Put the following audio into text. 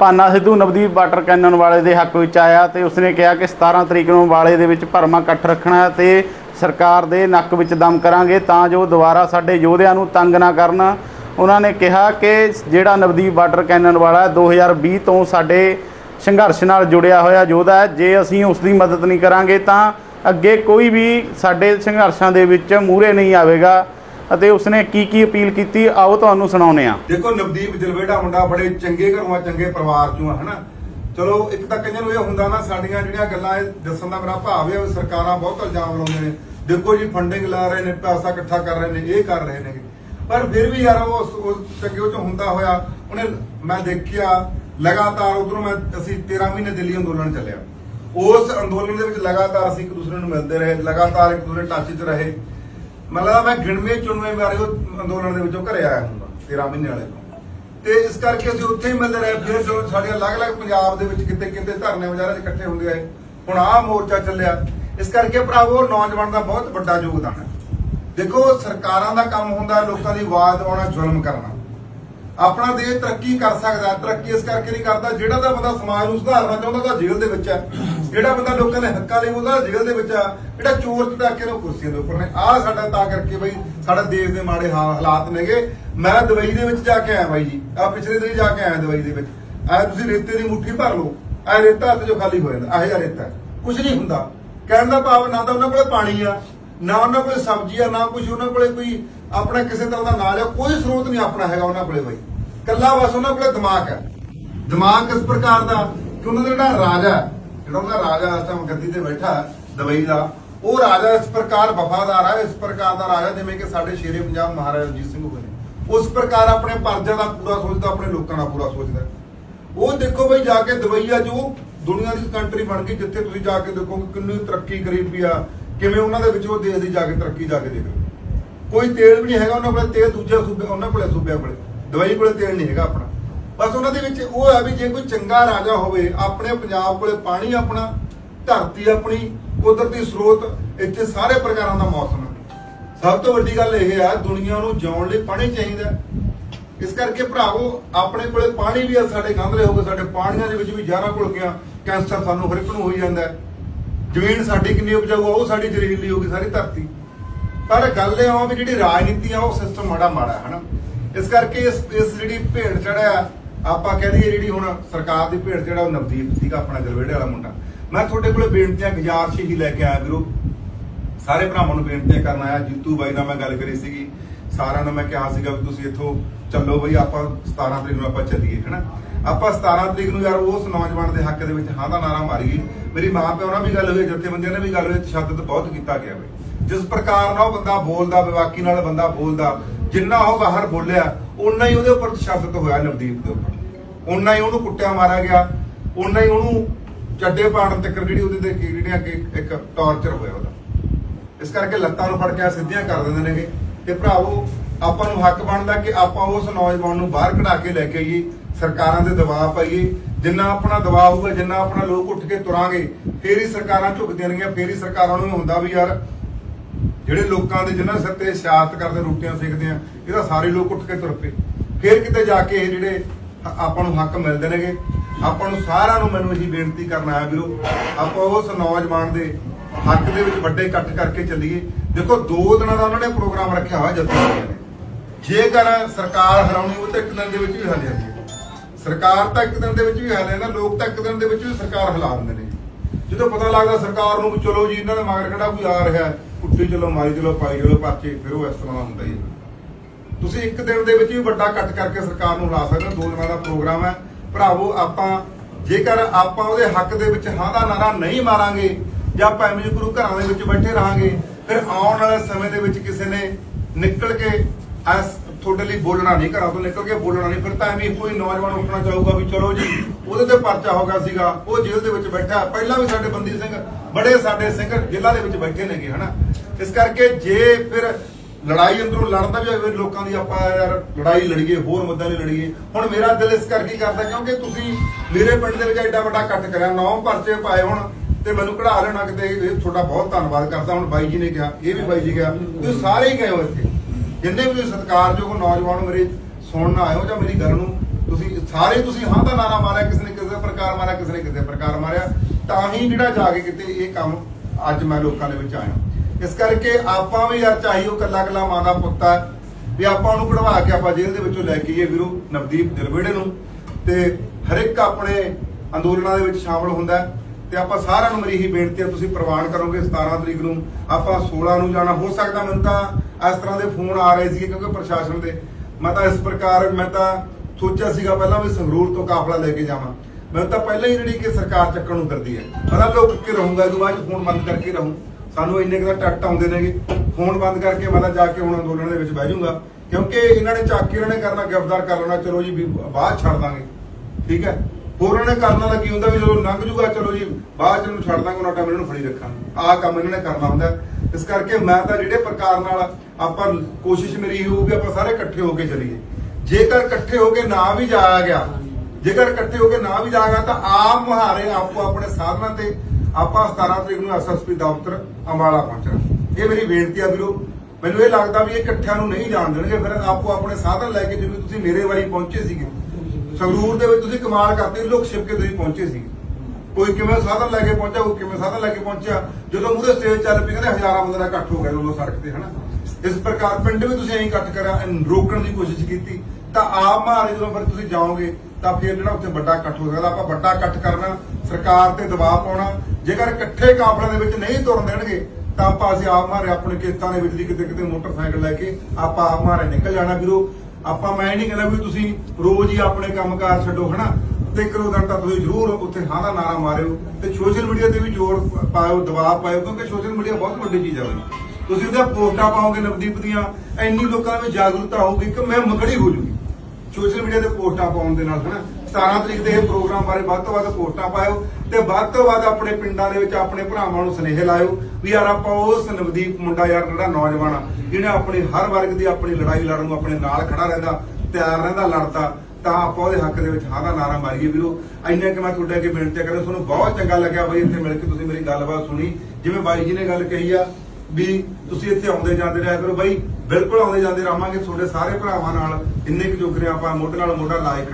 ਪਾਨਾ Sidhu Navdeep water cannon ਵਾਲੇ ਦੇ ਹੱਕ ਵਿੱਚ ਆਇਆ ਤੇ ਉਸਨੇ ਕਿਹਾ ਕਿ 17 ਤਰੀਕ ਨੂੰ ਵਾਲੇ ਦੇ ਵਿੱਚ ਭਰਮਾ ਇਕੱਠ ਰੱਖਣਾ ਹੈ ਤੇ ਸਰਕਾਰ ਦੇ ਨੱਕ ਵਿੱਚ ਦਮ ਕਰਾਂਗੇ ਤਾਂ ਜੋ ਦੁਬਾਰਾ ਸਾਡੇ ਯੋਧਿਆਂ ਨੂੰ ਤੰਗ ਨਾ ਕਰਨ। ਉਹਨਾਂ ਨੇ ਕਿਹਾ ਕਿ ਜਿਹੜਾ ਨਵਦੀਪ ਵਾਟਰ ਕੈਨਨ ਵਾਲਾ ਹੈ, 2020 ਤੋਂ ਸਾਡੇ ਸੰਘਰਸ਼ ਨਾਲ ਜੁੜਿਆ ਹੋਇਆ ਯੋਧਾ ਹੈ ਜੇ ਅਸੀਂ ਉਸ ਦੀ ਮਦਦ ਨਹੀਂ ਕਰਾਂਗੇ ਤਾਂ ਅੱਗੇ ਕੋਈ ਵੀ ਸਾਡੇ ਸੰਘਰਸ਼ਾਂ ਦੇ ਵਿੱਚ ਮੂਹਰੇ ਨਹੀਂ ਆਵੇਗਾ। ਅਤੇ ਉਸਨੇ ਕੀ ਕੀ ਅਪੀਲ ਕੀਤੀ, ਆਓ ਤੁਹਾਨੂੰ ਸੁਣਾਉਂਦੇ ਹਾਂ। ਦੇਖੋ, ਨਵਦੀਪ ਜਲਵੇੜਾ ਮੁੰਡਾ ਬੜੇ ਚੰਗੇ ਘਰੋਂ ਆ, ਚੰਗੇ ਪਰਿਵਾਰ ਚੋਂ ਆ, ਹਨਾ? ਚਲੋ, ਇੱਕ ਤਾਂ ਕਈਆਂ ਨੂੰ ਇਹ ਹੁੰਦਾ ਨਾ, ਸਾਡੀਆਂ ਜਿਹੜੀਆਂ ਗੱਲਾਂ ਇਹ ਦੱਸਣ ਦਾ ਮੇਰਾ ਭਾਵ ਹੈ ਸਰਕਾਰਾਂ ਬਹੁਤ ਇਲਜ਼ਾਮ ਲਾਉਂਦੇ ਨੇ। ਦੇਖੋ ਜੀ ਫੰਡਿੰਗ ਲਾ ਰਹੇ ਨੇ, ਪੈਸਾ ਇਕੱਠਾ ਕਰ ਰਹੇ ਨੇ, ਇਹ ਕਰ ਰਹੇ ਨੇ ਪਰ ਫਿਰ ਵੀ ਯਾਰ, ਉਹ ਚੰਗੇ ਉਹ ਚ ਹੁੰਦਾ ਹੋਇਆ, ਉਹਨੇ ਮੈਂ ਦੇਖਿਆ, ਲਗਾਤਾਰ ਉਧਰੋਂ ਮੈਂ, ਅਸੀਂ 13 ਮਹੀਨੇ ਦਿੱਲੀ ਅੰਦੋਲਨ ਚੱਲਿਆ। ਉਸ ਅੰਦੋਲਨ ਦੇ ਵਿੱਚ ਲਗਾਤਾਰ ਅਸੀਂ ਇੱਕ ਦੂਸਰੇ ਨੂੰ ਮਿਲਦੇ ਰਹੇ, ਲਗਾਤਾਰ ਇੱਕ ਦੂਸਰੇ ਟੱਚ 'ਚ ਰਹੇ। ਮਤਲਬ ਮੈਂ ਗਿਣਵੇਂ ਚੁਣਵੇਂ ਮਾਰੇ ਉਹ ਅੰਦੋਲਨ ਦੇ ਵਿੱਚੋਂ ਘਰੇ ਆਇਆ ਹੁੰਦਾ 13 ਮਹੀਨੇ ਵਾਲੇ ਤੋਂ। ਤੇ ਇਸ ਕਰਕੇ ਅਸੀਂ ਉੱਥੇ ਹੀ ਮਿਲਦੇ ਰਹੇ, ਫਿਰ ਜੋ ਸਾਡੇ ਅਲੱਗ-ਅਲੱਗ ਪੰਜਾਬ ਦੇ ਵਿੱਚ ਕਿਤੇ ਕਿਤੇ ਧਰਨੇ ਵਗੈਰਾ 'ਚ ਇਕੱਠੇ ਹੁੰਦੇ ਆਏ। ਹੁਣ ਆਹ ਮੋਰਚਾ ਚੱਲਿਆ। ਇਸ ਕਰਕੇ ਭਰਾਵੋ, ਨੌਜਵਾਨ ਦਾ ਬਹੁਤ ਵੱਡਾ ਯੋਗਦਾਨ ਹੈ। ਦੇਖੋ, ਸਰਕਾਰਾਂ ਦਾ ਕੰਮ ਹੁੰਦਾ, ਲੋਕਾਂ ਦੀ ਆਵਾਜ਼ ਦਬਾਉਣਾ ਜ਼ੁਲਮ ਕਰਨਾ। ਆਪਣਾ ਦੇਸ਼ ਤਰੱਕੀ ਕਰ ਸਕਦਾ ਤਰੱਕੀ ਇਸ ਕਰਕੇ ਨਹੀਂ ਕਰਦਾ, ਜਿਹੜਾ ਤਾਂ ਬੰਦਾ ਸਮਾਜ ਨੂੰ ਸੁਧਾਰਨਾ ਚਾਹੁੰਦਾ ਤਾਂ ਜੇਲ੍ਹ ਦੇ ਵਿੱਚ ਹੈ। ਜਿਹੜਾ ਬੰਦਾ ਲੋਕਾਂ ਦੇ ਹੱਕਾਂ ਲਈ ਉਹਦਾ ਜੇਲ੍ਹ ਦੇ ਵਿੱਚ ਆ ਜਿਹੜਾ ਚੋਰ ਚਟਾਕੇ ਨੂੰ ਕੁਰਸੀਆਂ ਦੇ ਉੱਪਰ ਨੇ। ਆਹ ਸਾਡਾ ਤਾਂ ਕਰਕੇ ਬਈ, ਸਾਡਾ ਦੇਸ਼ ਦੇ ਮਾੜੇ ਹਾਲਾਤ ਨੇਗੇ। ਮੈਂ ਦੁਬਈ ਦੇ ਵਿੱਚ ਜਾ ਕੇ ਆਇਆ ਬਾਈ ਜੀ। ਆ ਪਿਛਲੇ ਦਿਨ ਜਾ ਕੇ ਆਇਆ ਦੁਬਈ ਦੇ ਵਿੱਚ। ਆ ਤੁਸੀਂ ਰੇਤੇ ਦੀ ਮੁੱਠੀ ਭਰ ਲਓ। ਆ ਰੇਤਾ ਹੱਥ ਜੋ ਖਾਲੀ ਹੋ ਜਾਂਦਾ। ਆਹ ਜਿਹਾ ਰੇਤਾ ਕੁਝ ਨਹੀਂ ਹੁੰਦਾ। ਕਹਿਣ ਦਾ ਭਾਵ ਨਾ ਤਾਂ ਉਹਨਾਂ ਕੋਲ ਪਾਣੀ ਆ। ਨਾ ਉਹਨਾਂ ਕੋਲ ਸਬਜ਼ੀ ਆ ਨਾ ਕੁਝ ਉਹਨਾਂ ਕੋਲੇ ਕੋਈ ਆਪਣਾ ਕਿਸੇ ਤਰ੍ਹਾਂ ਦਾ ਨਾਲ ਆ ਕੋਈ ਸਰੋਤ ਨਹੀਂ ਆਪਣਾ ਹੈਗਾ ਉਹਨਾਂ ਕੋਲੇ ਬਾਈ। ਕੱਲਾ ਬਸ ਉਹਨਾਂ ਕੋਲੇ ਦਿਮਾਗ ਹੈ। ਦਿਮਾਗ ਕਿਸ ਪ੍ਰਕਾਰ ਦਾ? ਕਿ ਉਹਨਾਂ ਦਾ ਜਿਹੜਾ ਰਾਜਾ ਜਿਹੜਾ ਉਹਨਾਂ ਰਾਜਾ ਇਸ ਟਾਈਮ ਗੱਦੀ ਤੇ ਬੈਠਾ ਹੈ, ਦਾ ਉਹ ਰਾਜਾ ਇਸ ਪ੍ਰਕਾਰ ਵਫਾਦਾਰ ਹੈ ਇਸ ਪ੍ਰਕਾਰ ਦਾ ਰਾਜਾ ਜਿਵੇਂ ਕਿ ਸਾਡੇ ਸ਼ੇਰੇ ਪੰਜਾਬ ਮਹਾਰਾਜਾ ਰਣਜੀਤ ਸਿੰਘ ਹੋਏ ਨੇ। ਉਸ ਪ੍ਰਕਾਰ ਆਪਣੇ ਪਰਜਾ ਦਾ ਪੂਰਾ ਸੋਚਦਾ ਆਪਣੇ ਲੋਕਾਂ ਦਾ ਪੂਰਾ ਸੋਚਦਾ। ਉਹ ਦੇਖੋ ਬਈ ਜਾ ਕੇ ਦੁਬਈ ਆ ਜੋ ਦੁਨੀਆ ਦੀ ਕੰਟਰੀ ਬਣ ਗਈ ਜਿੱਥੇ ਤੁਸੀਂ ਜਾ ਕੇ ਦੇਖੋ ਕਿ ਕਿੰਨੀ ਤਰੱਕੀ ਕਰੀ ਪਈ ਆ ਕਿਵੇਂ ਉਹਨਾਂ ਦੇ ਵਿੱਚ ਉਹ ਦੇਸ਼ ਦੀ ਜਾ ਕੇ ਤਰੱਕੀ ਜਾ ਕੇ ਦੇਖੋ ਕੋਈ ਤੇਲ ਵੀ ਨਹੀਂ ਹੈਗਾ ਉਹਨਾਂ ਕੋਲ, ਤੇਲ ਦੂਜੇ ਸੂਬੇ, ਉਹਨਾਂ ਕੋਲੇ, ਸੂਬਿਆਂ ਕੋਲੇ। ਦਵਾਈ ਕੋਲੇ ਤੇਲ ਨਹੀਂ ਹੈਗਾ ਆਪਣਾ। ਬਸ ਉਹਨਾਂ ਦੇ ਵਿੱਚ ਉਹ ਹੈ ਵੀ ਜੇ ਕੋਈ ਚੰਗਾ ਰਾਜਾ ਹੋਵੇ, ਆਪਣੇ ਪੰਜਾਬ ਕੋਲੇ ਪਾਣੀ ਆਪਣਾ, ਧਰਤੀ ਆਪਣੀ, ਕੁਦਰਤੀ ਸਰੋਤ, ਇੱਥੇ ਸਾਰੇ ਪ੍ਰਕਾਰਾਂ ਦਾ ਮੌਸਮ ਹੈ। ਸਭ ਤੋਂ ਵੱਡੀ ਗੱਲ ਇਹ ਹੈ ਦੁਨੀਆ ਨੂੰ ਜਿਉਣ ਲਈ ਪਾਣੀ ਚਾਹੀਦਾ ਇਸ ਕਰਕੇ ਭਰਾਵੋ, ਆਪਣੇ ਕੋਲੇ ਪਾਣੀ ਵੀ ਆ, ਸਾਡੇ ਗੰਧਲੇ ਹੋ ਗਏ, ਸਾਡੇ ਪਾਣੀਆਂ ਦੇ ਵਿੱਚ ਵੀ ਜ਼ਹਿਰਾਂ ਘੁਲ ਗਿਆ, ਕੈਂਸਰ ਸਾਨੂੰ ਹਰ ਇੱਕ ਨੂੰ ਹੋਈ ਜਾਂਦਾ ਜ਼ਮੀਨ ਸਾਡੀ ਕਿੰਨੀ ਉਪਜਾਊ ਉਹ ਸਾਡੀ ਜ਼ਹਿਰੀਲੀ ਹੋ ਸਾਰੀ ਧਰਤੀ। ਪਰ ਗੱਲ ਇਹ ਆ ਵੀ ਜਿਹੜੀ ਰਾਜਨੀਤੀ ਆ, ਉਹ ਸਿਸਟਮ ਮਾੜਾ ਮਾੜਾ ਹਨਾ? ਇਸ ਕਰਕੇ ਇਸ ਇਸ ਜਿਹੜੀ ਭੇਡ ਚੜਿਆ, ਆਪਾਂ ਕਹਿ ਜਿਹੜੀ ਹੁਣ ਸਰਕਾਰ ਦੀ ਭੇਡ ਚੜਾ ਉਹ ਨਵਦੀਪ ਸੀਗਾ, ਆਪਣਾ ਜਲਵੇੜੇ ਵਾਲਾ ਮੁੰਡਾ। ਮੈਂ ਤੁਹਾਡੇ ਕੋਲੇ ਬੇਨਤੀਆਂ ਗੁਜ਼ਾਰਿਸ਼ ਹੀ ਲੈ ਕੇ ਆਇਆ ਵੀਰੋ। ਸਾਰੇ ਭਰਾਵਾਂ ਨੂੰ ਬੇਨਤੀ ਕਰਨ ਆਇਆ, ਜੀਤੂ ਬਾਈ ਨਾਲ ਮੈਂ ਗੱਲ ਕਰੀ ਸੀਗੀ। ਸਾਰਿਆਂ ਨੂੰ ਮੈਂ ਕਿਹਾ ਸੀਗਾ ਵੀ ਤੁਸੀਂ ਇੱਥੋਂ ਚੱਲੋ ਬਈ, ਆਪਾਂ 17 ਤਰੀਕ ਨੂੰ ਆਪਾਂ ਚੱਲੀਏ, ਹਨਾ? ਆਪਾਂ 17 ਤਰੀਕ ਨੂੰ ਯਾਰ ਉਸ ਨੌਜਵਾਨ ਦੇ ਹੱਕ ਦੇ ਵਿੱਚ ਹਾਂ ਦਾ ਨਾਰਾ ਮਾਰੀਏ। ਮੇਰੀ ਮਾਂ ਪਿਓ ਨਾਲ ਵੀ ਗੱਲ ਹੋਈ, ਜਥੇਬੰਦੀਆਂ ਨਾਲ ਵੀ ਗੱਲ ਹੋਈ, ਤਸ਼ੱਦਦ ਬਹੁਤ ਕੀਤਾ ਗਿਆ ਬਈ ਜਿਸ ਪ੍ਰਕਾਰ ਨਾਲ ਉਹ ਬੰਦਾ ਬੋਲਦਾ ਵਿਵਾਕੀ ਨਾਲ ਬੰਦਾ ਬੋਲਦਾ, ਜਿੰਨਾ ਉਹ ਬਾਹਰ ਬੋਲਿਆ, ਓਨਾ ਹੀ ਉਹਦੇ ਉੱਪਰ ਤਸ਼ੱਦਦ ਹੋਇਆ ਨਵਦੀਪ ਦੇ ਉੱਪਰ। ਓਨਾ ਹੀ ਉਹਨੂੰ ਕੁੱਟਿਆ ਮਾਰਿਆ ਗਿਆ, ਓਨਾ ਹੀ ਉਹਨੂੰ ਚੱਡੇ ਪਾੜਨ ਤੱਕ ਜਿਹੜੀ ਉਹਦੇ ਤੇ ਜਿਹੜੀਆਂ ਕਿ ਇੱਕ ਟਾਰਚਰ ਹੋਇਆ ਉਹਦਾ। ਇਸ ਕਰਕੇ ਲੱਤਾਂ ਨੂੰ ਫੜ ਕੇ ਸਿੱਧੀਆਂ ਕਰ ਦਿੰਦੇ ਨੇਗੇ ਤੇ ਭਰਾਵੋ, ਆਪਾਂ ਨੂੰ ਹੱਕ ਬਣਦਾ ਕਿ ਆਪਾਂ ਉਸ ਨੌਜਵਾਨ ਨੂੰ ਬਾਹਰ ਕਢਾ ਕੇ ਲੈ ਕੇ ਆਈਏ ਸਰਕਾਰਾਂ ਦੇ ਦਬਾਅ ਪਾਈਏ, ਜਿੰਨਾ ਆਪਣਾ ਦਬਾਅ ਹੋਊਗਾ, ਜਿੰਨਾ ਆਪਣਾ ਲੋਕ ਉੱਠ ਕੇ ਤੁਰਾਂਗੇ, ਫੇਰ ਹੀ ਸਰਕਾਰਾਂ ਝੁਕਦੀਆਂ ਰਹੀਆਂ ਫੇਰ ਹੀ ਸਰਕਾਰਾਂ ਨੂੰ ਇਹ ਹੁੰਦਾ ਵੀ ਯਾਰ ਜਿਹੜੇ ਲੋਕਾਂ ਦੇ ਜਿਨ੍ਹਾਂ ਸਿਰ ਤੇ ਸਿਆਸਤ ਕਰਦੇ, ਰੋਟੀਆਂ ਸੇਕਦੇ ਆ, ਇਹਦਾ ਸਾਰੇ ਲੋਕ ਉੱਠ ਕੇ ਤੁਰ ਪਏ। ਫੇਰ ਕਿਤੇ ਜਾ ਕੇ ਇਹ ਜਿਹੜੇ ਆਪਾਂ ਨੂੰ ਹੱਕ ਮਿਲਦੇ ਨੇਗੇ। ਆਪਾਂ ਨੂੰ ਸਾਰਿਆਂ ਨੂੰ ਮੈਨੂੰ ਇਹੀ ਬੇਨਤੀ ਕਰਨਾ ਆਇਆ ਵੀਰੋ, ਆਪਾਂ ਉਸ ਨੌਜਵਾਨ ਦੇ ਹੱਕ ਦੇ ਵਿੱਚ ਵੱਡੇ ਇਕੱਠ ਕਰਕੇ ਚੱਲੀਏ। ਦੇਖੋ, ਦੋ ਦਿਨਾਂ ਦਾ ਉਹਨਾਂ ਨੇ ਪ੍ਰੋਗਰਾਮ ਰੱਖਿਆ ਹੋਇਆ ਜਥੇਬੰਦੀਆਂ ਨੇ। ਜੇਕਰ ਸਰਕਾਰ ਹਰਾਉਣੀ ਉਹ ਤਾਂ ਇੱਕ ਦਿਨ ਦੇ ਵਿੱਚ ਵੀ ਹਲ ਜਾਂਦੀ। ਹੈ ਸਰਕਾਰ ਤਾਂ ਇੱਕ ਦਿਨ ਦੇ ਵਿੱਚ ਵੀ ਹਲ ਜਾਂਦਾ ਲੋਕ ਤਾਂ ਇੱਕ ਦਿਨ ਦੇ ਵਿੱਚ ਵੀ ਸਰਕਾਰ ਹਿਲਾ ਦਿੰਦੇ ਨੇ। ਜਦੋਂ ਪਤਾ ਲੱਗਦਾ ਸਰਕਾਰ ਨੂੰ ਵੀ ਚਲੋ ਜੀ ਇਹਨਾਂ ਦੇ ਮਗਰ ਕਿਹੜਾ ਕੋਈ ਆ ਰਿਹਾ ਹੈ, ਚਲੋ ਮਾਰੀ ਚਲੋ ਪਾਈ ਚਲੋ ਪਰਚੇ ਫਿਰ ਉਹ ਇਸ ਤਰ੍ਹਾਂ ਹੁੰਦਾ ਹੀ ਤੁਸੀਂ ਇੱਕ ਦਿਨ ਦੇ ਵਿੱਚ ਵੀ ਵੱਡਾ ਇਕੱਠ ਕਰਕੇ ਸਰਕਾਰ ਨੂੰ ਹਿਲਾ ਸਕਦੇ ਹੋ ਦੋ ਦਿਨਾਂ ਦਾ ਪ੍ਰੋਗਰਾਮ ਹੈ। ਭਰਾਵੋ ਆਪਾਂ ਜੇਕਰ ਆਪਾਂ ਉਹਦੇ ਹੱਕ ਦੇ ਵਿੱਚ ਹਾਂ ਦਾ ਨਾਰਾ ਨਹੀਂ ਮਾਰਾਂਗੇ ਜਾਂ ਭਾਵੇਂ ਗੁਰੂ ਘਰਾਂ ਦੇ ਵਿੱਚ ਬੈਠੇ ਰਹਾਂਗੇ ਫਿਰ ਆਉਣ ਵਾਲੇ ਸਮੇਂ ਦੇ ਵਿੱਚ ਕਿਸੇ ਨੇ ਨਿਕਲ ਕੇ ਇਸ ਤੁਹਾਡੇ ਲਈ ਬੋਲਣਾ ਨਹੀਂ, ਘਰਾਂ ਤੋਂ ਨਿਕਲ ਕੇ ਬੋਲਣਾ ਨਹੀਂ। ਫਿਰ ਤਾਂ ਐਵੇਂ ਕੋਈ ਨੌਜਵਾਨ ਉੱਠਣਾ ਚਾਹੂਗਾ ਵੀ ਚਲੋ ਜੀ, ਉਹਦੇ ਤੇ ਪਰਚਾ ਹੋ ਗਿਆ ਸੀਗਾ, ਉਹ ਜੇਲ੍ਹ ਦੇ ਵਿੱਚ ਬੈਠਾ। ਪਹਿਲਾਂ ਵੀ ਸਾਡੇ ਬੰਦੀ ਸਿੰਘ, ਬੜੇ ਸਾਡੇ ਸਿੰਘ ਜੇਲ੍ਹਾਂ ਦੇ ਵਿੱਚ ਬੈਠੇ ਨੇਗੇ, ਹਨਾ? ਇਸ ਕਰਕੇ ਜੇ ਫਿਰ ਲੜਾਈ ਅੰਦਰੋਂ ਲੜਦਾ ਵੀ ਹੋਵੇ ਲੋਕਾਂ ਦੀ ਆਪਾਂ ਯਾਰ ਲੜਾਈ ਲੜੀਏ, ਹੋਰ ਮੁੱਦਾ ਨਹੀਂ ਲੜੀਏ। ਹੁਣ ਮੇਰਾ ਦਿਲ ਇਸ ਕਰਕੇ ਕਰਦਾ, ਕਿਉਂਕਿ ਤੁਸੀਂ ਮੇਰੇ ਪਿੰਡ ਦੇ ਵਿੱਚ ਐਡਾ ਵੱਡਾ ਇਕੱਠ ਕਰਿਆ, ਨੌ ਪਰਚੇ ਪਾਏ ਹੁਣ ਤੇ ਮੈਨੂੰ ਕਢਾ ਲੈਣਾ ਕਿਤੇ। ਤੁਹਾਡਾ ਬਹੁਤ ਧੰਨਵਾਦ ਕਰਦਾ, ਹੁਣ ਬਾਈ ਜੀ ਨੇ ਕਿਹਾ, ਇਹ ਵੀ ਬਾਈ ਜੀ ਕਿਹਾ, ਤੁਸੀਂ ਸਾਰੇ ਹੀ ਗਏ ਹੋ ਇੱਥੇ। ਜਿੰਨੇ ਵੀ ਸਤਿਕਾਰਯੋਗ ਨੌਜਵਾਨ ਮੇਰੇ ਸੁਣਨ ਆਏ ਜਾਂ ਮੇਰੀ ਗੱਲ ਨੂੰ, ਤੁਸੀਂ ਸਾਰੇ ਤੁਸੀਂ ਹਾਂ ਦਾ ਨਾਰਾ ਮਾਰਿਆ, ਕਿਸੇ ਨੇ ਕਿਸੇ ਪ੍ਰਕਾਰ ਮਾਰਿਆ, ਕਿਸੇ ਨੇ ਕਿਸੇ ਪ੍ਰਕਾਰ ਮਾਰਿਆ, ਤਾਂ ਹੀ ਜਿਹੜਾ ਜਾ ਕੇ ਕਿਤੇ ਇਹ ਕੰਮ ਅੱਜ ਮੈਂ ਲੋਕਾਂ ਦੇ ਵਿੱਚ ਆਇਆ। ਇਸ ਕਰਕੇ ਆਪਾਂ ਵੀ ਯਾਰ ਚਾਹੀ ਉਹ ਕੱਲਾ ਕੱਲਾ ਮਾਂ ਦਾ ਪੁੱਤ ਆ, ਵੀ ਆਪਾਂ ਉਹਨੂੰ ਕਢਵਾ ਕੇ ਆਪਾਂ ਜੇਲ੍ਹ ਦੇ ਵਿੱਚੋਂ ਲੈ ਕੇ ਆਈਏ ਵੀਰੋ ਨਵਦੀਪ ਦਿਲਵੇੜੇ ਨੂੰ, ਤੇ ਹਰ ਇੱਕ ਆਪਣੇ ਅੰਦੋਲਨਾਂ ਦੇ ਵਿੱਚ ਸ਼ਾਮਲ ਹੁੰਦਾ। ਤੇ ਆਪਾਂ ਸਾਰਿਆਂ ਨੂੰ ਮੇਰੀ ਇਹੀ ਬੇਨਤੀ ਹੈ, ਤੁਸੀਂ ਪ੍ਰਵਾਨ ਕਰੋਗੇ 17 ਤਰੀਕ ਨੂੰ। ਆਪਾਂ 16 ਨੂੰ ਜਾਣਾ, ਹੋ ਸਕਦਾ ਮੈਨੂੰ ਤਾਂ ਇਸ ਤਰ੍ਹਾਂ ਦੇ ਫੋਨ ਆ ਰਹੇ ਸੀ ਕਿਉਂਕਿ ਪ੍ਰਸ਼ਾਸਨ ਦੇ। ਮੈਂ ਤਾਂ ਇਸ ਪ੍ਰਕਾਰ, ਮੈਂ ਤਾਂ ਸੋਚਿਆ ਸੀਗਾ ਪਹਿਲਾਂ ਵੀ ਸੰਗਰੂਰ ਤੋਂ ਕਾਫਲਾ ਲੈ ਕੇ ਜਾਵਾਂ। ਮੈਨੂੰ ਤਾਂ ਪਹਿਲਾਂ ਹੀ ਜਿਹੜੀ ਕਿ ਸਰਕਾਰ ਚੱਕਣ ਨੂੰ ਕਰਦੀ ਹੈ। ਮੈਂ ਲੋਕ ਕੇ ਰਹੂੰਗਾ ਇਹ ਤੋਂ ਬਾਅਦ 'ਚ ਫੋਨ ਬੰਦ ਕਰਕੇ ਰਹੂੰ। ਸਾਨੂੰ ਇੰਨੇ ਕੁ ਟੱਟ ਆਉਂਦੇ ਨੇਗੇ। ਫੋਨ ਬੰਦ ਕਰਕੇ ਮੈਂ ਤਾਂ ਜਾ ਕੇ ਹੁਣ ਅੰਦੋਲਨ ਦੇ ਵਿੱਚ ਬਹਿ ਜਾਊਂਗਾ। ਕਿਉਂਕਿ ਇਹਨਾਂ ਨੇ ਚੱਕ ਕੇ ਇਹਨਾਂ ਨੇ ਕਰਨਾ, ਗ੍ਰਿਫਤਾਰ ਕਰ ਲੈਣਾ। ਚਲੋ ਜੀ, ਵੀ ਬਾਅਦ ਛੱਡ ਦਾਂਗੇ। ਠੀਕ ਹੈ? ਹੋਰ ਉਹਨਾਂ ਨੇ ਕਰਨਾ ਤਾਂ ਕੀ ਹੁੰਦਾ ਵੀ ਜਦੋਂ ਲੰਘ ਜੂਗਾ, ਚਲੋ ਜੀ, ਬਾਅਦ ਚ ਨੂੰ ਛੱਡ ਦਾਂਗੇ, ਉਹਨਾਂ ਟਾਈਮ ਇਹਨਾਂ ਫੜੀ ਰੱਖਾਂਗੇ। ਆਹ ਕੰਮ ਇਹਨਾਂ ਨੇ ਕਰਨਾ ਹੁੰਦਾ। ਇਸ ਕਰਕੇ ਮੈਂ ਤਾਂ ਜਿਹੜੇ ਪ੍ਰਕਾਰ ਨਾਲ ਆਪਾਂ ਕੋਸ਼ਿਸ਼ ਮੇਰੀ ਹੋਊਗੀ ਆਪਾਂ ਸਾਰੇ ਇਕੱਠੇ ਹੋ ਕੇ ਚੱਲੀਏ। ਜੇਕਰ ਇਕੱਠੇ ਹੋ ਕੇ ਨਾ ਵੀ ਜਾਇਆ ਗਿਆ, ਜੇਕਰ ਇਕੱਠੇ ਹੋ ਕੇ ਨਾ ਵੀ ਜਾਇਆ ਗਿਆ, ਤਾਂ ਆਪ ਮੁਹਾਰੇ ਆਪੋ ਆਪਣੇ ਸਾਧਨਾਂ ਤੇ ਆਪਾਂ 17 ਤਰੀਕ ਨੂੰ ਐਸਐਸਪੀ ਦਫ਼ਤਰ ਅੰਬਾਲਾ ਪਹੁੰਚਣਾ। ਇਹ ਮੇਰੀ ਬੇਨਤੀ ਆ ਵੀਰੋ। ਮੈਨੂੰ ਇਹ ਲੱਗਦਾ ਵੀ ਇਹ ਇਕੱਠਿਆਂ ਨੂੰ ਨਹੀਂ ਜਾਣ ਦੇਣਗੇ, ਫਿਰ ਆਪੋ ਆਪਣੇ ਸਾਧਨ ਲੈ ਕੇ ਜਿਵੇਂ ਤੁਸੀਂ ਮੇਰੇ ਵਾਰੀ ਪਹੁੰਚੇ ਸੀਗੇ। ਸੰਗਰੂਰ ਦੇ ਵਿੱਚ ਤੁਸੀਂ ਕਮਾਲ ਕਰਦੇ, ਲੋਕ ਛਿਪ ਕੇ ਤੁਸੀਂ ਪਹੁੰਚੇ ਸੀ। ਕੋਈ ਕਿਵੇਂ ਸਾਧਨ ਲੈ ਕੇ ਪਹੁੰਚਿਆ, ਕੋਈ ਕਿਵੇਂ ਸਾਧਨ ਲੈ ਕੇ ਪਹੁੰਚਿਆ, ਜਦੋਂ ਮੂਹਰੇ ਸਟੇਜ ਚੱਲ ਪਈ, ਕਹਿੰਦੇ ਹਜ਼ਾਰਾਂ ਬੰਦੇ ਦਾ ਇਕੱਠ ਹੋ ਗਿਆ ਲੋਲੋ ਸੜਕ ਤੇ, ਹਨਾ? ਇਸ ਪ੍ਰਕਾਰ ਪਿੰਡ ਵੀ ਤੁਸੀਂ ਐਂ ਇਕੱਠ ਕਰਿਆ ਰੋਕਣ ਦੀ ਕੋਸ਼ਿਸ਼ ਕੀਤੀ, ਤਾਂ ਆਪ ਮਾਰੇ ਜਦੋਂ ਫਿਰ ਤੁਸੀਂ ਜਾਓਗੇ, ਤਾਂ ਫਿਰ ਜਿਹੜਾ ਉੱਥੇ ਵੱਡਾ ਇਕੱਠ ਹੋ ਸਕਦਾ, ਆਪਾਂ ਵੱਡਾ ਇਕੱਠ ਕਰਨਾ, ਸਰਕਾਰ ਤੇ ਦਬਾਅ ਪਾਉਣਾ, ਜੇਕਰ ਇਕੱਠੇ ਕਾਫਲਿਆਂ ਦੇ ਵਿੱਚ ਨਹੀਂ ਤੁਰਨ ਦੇਣਗੇ, ਤਾਂ ਆਪਾਂ ਅਸੀਂ ਆਪ ਮਾਰੇ ਆਪਣੇ ਖੇਤਾਂ ਦੇ ਵਿੱਚ ਦੀ ਕਿਤੇ ਕਿਤੇ ਮੋਟਰਸਾਈਕਲ ਲੈ ਕੇ, ਆਪਾਂ ਆਪ ਮਾਰੇ ਨਿਕਲ ਜਾਣਾ ਵੀਰੋ। ਆਪਾਂ, ਮੈਂ ਨਹੀਂ ਕਹਿੰਦਾ ਵੀ ਤੁਸੀਂ ਰੋਜ਼ ਹੀ ਆਪਣੇ ਕੰਮਕਾਰ ਛੱਡੋ, ਹਨਾ? ਤੇ ਕਰੋ ਦਿਨ ਤੁਸੀਂ ਜ਼ਰੂਰ ਉੱਥੇ ਹਾਂ ਦਾ ਨਾਰਾ ਮਾਰਿਓ ਤੇ ਸੋਸ਼ਲ ਮੀਡੀਆ ਤੇ ਵੀ ਜ਼ੋਰ ਪਾਇਓ, ਦਬਾਅ ਪਾਇਓ, ਕਿਉਂਕਿ ਸੋਸ਼ਲ ਮੀਡੀਆ ਬਹੁਤ ਵੱਡੀ ਚੀਜ਼ ਆ ਤੁਸੀਂ ਉਹਦਾ ਪੋਸਟਾਂ ਪਾਓਗੇ ਨਵਦੀਪ ਦੀਆਂ, ਇੰਨੀ ਲੋਕਾਂ ਵਿੱਚ ਜਾਗਰੂਕਤਾ ਹੋਊਗੀ ਕਿ ਮੈਂ ਮਕੜੀ ਹੋ ਜੂਗੀ। ਸੋਸ਼ਲ ਮੀਡੀਆ ਤੇ ਪੋਸਟਾਂ ਪਾਉਣ ਦੇ ਨਾਲ, ਹਨਾ? 17 ਤਰੀਕ ਦੇ ਇਹ ਪ੍ਰੋਗਰਾਮ ਬਾਰੇ ਵੱਧ ਤੋਂ ਵੱਧ ਪੋਸਟਾਂ ਪਾਇਓ ਤੇ ਵੱਧ ਤੋਂ ਵੱਧ ਆਪਣੇ ਪਿੰਡਾਂ ਦੇ ਵਿੱਚ ਆਪਣੇ ਭਰਾਵਾਂ ਨੂੰ ਸੁਨੇਹੇ ਲਾਇਓ ਵੀ ਯਾਰ ਆਪਾਂ ਉਸ ਨਵਦੀਪ ਮੁੰਡਾ ਯਾਰ ਜਿਹੜਾ ਨੌਜਵਾਨ ਆ, ਜਿਹਨੇ ਆਪਣੀ ਹਰ ਵਰਗ ਦੀ ਆਪਣੀ ਲੜਾਈ ਲੜਨ ਨੂੰ ਆਪਣੇ ਨਾਲ ਖੜਾ ਰਹਿੰਦਾ, ਤਿਆਰ ਰਹਿੰਦਾ, ਲੜਦਾ, ਤਾਂ ਆਪਾਂ ਉਹਦੇ ਹੱਕ ਦੇ ਵਿੱਚ ਹਾਂ ਦਾ ਨਾਰਾ ਮਾਰੀਏ ਵੀਰੋ। ਇੰਨੇ ਕਿ ਮੈਂ ਤੁਹਾਡੇ ਅੱਗੇ ਬੇਨਤੀ ਕਰਾਂ ਤੁਹਾਨੂੰ ਬਹੁਤ ਚੰਗਾ ਲੱਗਿਆ ਬਈ ਇੱਥੇ ਮਿਲ ਕੇ ਤੁਸੀਂ ਮੇਰੀ ਗੱਲਬਾਤ ਸੁਣੀ। ਜਿਵੇਂ ਬਾਈ ਜੀ ਨੇ ਗੱਲ ਕਹੀ ਆ ਵੀ ਤੁਸੀਂ ਇੱਥੇ ਆਉਂਦੇ ਜਾਂਦੇ ਰਿਹਾ ਕਰੋ। ਬਾਈ ਬਿਲਕੁਲ ਆਉਂਦੇ ਜਾਂਦੇ ਰਹਾਂਗੇ ਤੁਹਾਡੇ ਸਾਰੇ ਭਰਾਵਾਂ ਨਾਲ। ਇੰਨੇ ਕੁ ਜੋਗਰੇ ਆਪਾਂ ਮੋਢੇ ਨਾਲ ਮੋਢਾ ਲਾਇਕ